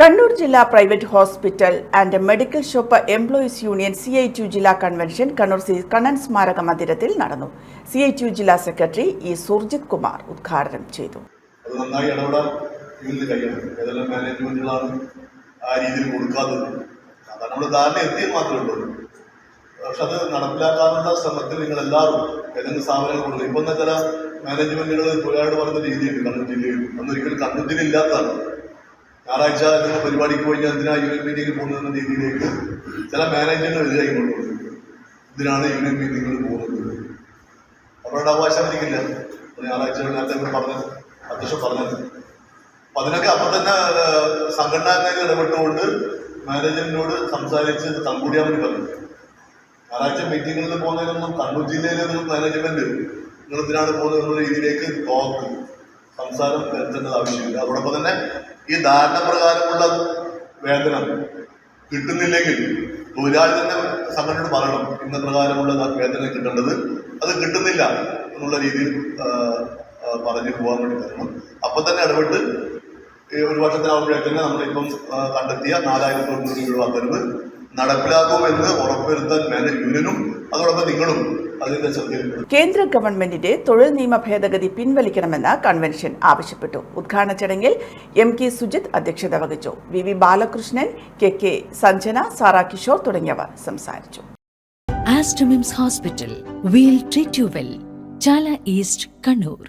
കണ്ണൂർ ജില്ലാ private hospital and medical shop employees union CITU ജില്ലാ convention Kannur C Kannan സ്മാരക മന്ദിരത്തിൽ നടന്നു. സി ഐ ടു ജില്ലാ സെക്രട്ടറി ഇ സുർജിത് കുമാർ ഉദ്ഘാടനം ചെയ്തു. അത് നന്നായി ഇടപെടാൻ ഇവരിൽ കഴിയണം. ഏതെല്ലാം മാനേജ്മെന്റുകളാണ് ആ രീതിയിൽ കൊടുക്കാത്തത്? നമ്മൾ ധാരണ എത്തിയത് മാത്രമേ ഉള്ളൂ. പക്ഷെ അത് നടപ്പിലാക്കാനുള്ള ശ്രമത്തിൽ നിങ്ങൾ എല്ലാവരും ഏതെങ്കിലും സ്ഥാപനങ്ങൾ കൊടുക്കും ഇപ്പം ചില മാനേജ്മെന്റുകൾ തൊഴിലാളികൾ പറയുന്ന രീതിയുണ്ട് കണ്ണൂർ ജില്ലയിൽ. അന്നൊരിക്കലും കണ്ണൂർ ജില്ല ഞായറാഴ്ച നിങ്ങൾ പരിപാടിക്ക് പോയി എന്തിനാ യൂണിയൻ മീറ്റിംഗിൽ പോകുന്ന രീതിയിലേക്ക് ചില മാനേജ്മെന്റുകൾ എതിരായി കൊണ്ടുവന്നു ഇതിനാണ് യൂണിയൻ മീറ്റിംഗിൽ പോകുന്നത്? അവരുടെ അവകാശം എനിക്കില്ല. ഞായറാഴ്ച നേരത്തെ പറഞ്ഞത് അധ്യക്ഷൻ പറഞ്ഞത് അപ്പൊ അതിനൊക്കെ അപ്പം തന്നെ സംഘടനാക്കാർ ഇടപെട്ടുകൊണ്ട് മാനേജറിനോട് സംസാരിച്ച് കൺകൂടിയാൻ വേണ്ടി പറഞ്ഞു. ഞായറാഴ്ച മീറ്റിങ്ങുകളിൽ പോകുന്നതിനൊന്നും കണ്ണൂർ ജില്ലയിലെ മാനേജ്മെന്റ് നിങ്ങൾ ഇതിനാണ് പോകുന്നത് എന്നുള്ള രീതിയിലേക്ക് ടോക്ക് സംസാരം വരുത്തേണ്ടത് ആവശ്യമില്ല. അതോടൊപ്പം തന്നെ ഈ ധാരണ പ്രകാരമുള്ള വേതനം കിട്ടുന്നില്ലെങ്കിൽ തൊഴിലാളി തന്നെ സംഘടനയോട് പറയണം ഇന്ന പ്രകാരമുള്ള വേതനം കിട്ടേണ്ടത് അത് കിട്ടുന്നില്ല എന്നുള്ള രീതിയിൽ പറഞ്ഞു പോകാൻ വേണ്ടി തരണം. അപ്പം തന്നെ ഇടപെട്ട് ഈ ഒരു വർഷത്തിനാകുമ്പോഴേക്കും നമ്മളിപ്പം ആ, കണ്ടെത്തിയ നാലായിരത്തി തൊണ്ണൂറ് രൂപ തരവ് നടപ്പിലാക്കുമെന്ന് ഉറപ്പുവരുത്താൻ മേലെ യൂണിയനും അതോടൊപ്പം നിങ്ങളും അതിന്റെ കേന്ദ്ര ഗവൺമെന്റിന്റെ തൊഴിൽ നിയമ ഭേദഗതി പിൻവലിക്കണമെന്ന് കൺവെൻഷൻ ആവശ്യപ്പെട്ടു. ഉദ്ഘാടന ചടങ്ങിൽ എം കെ സുജിത് അധ്യക്ഷത വഹിച്ചു. V V Balakrishnan K K Sanjana Sara Kishore തുടങ്ങിയവർ സംസാരിച്ചു. Aster MIMS hospital we'll treat you well Chala east Kannur.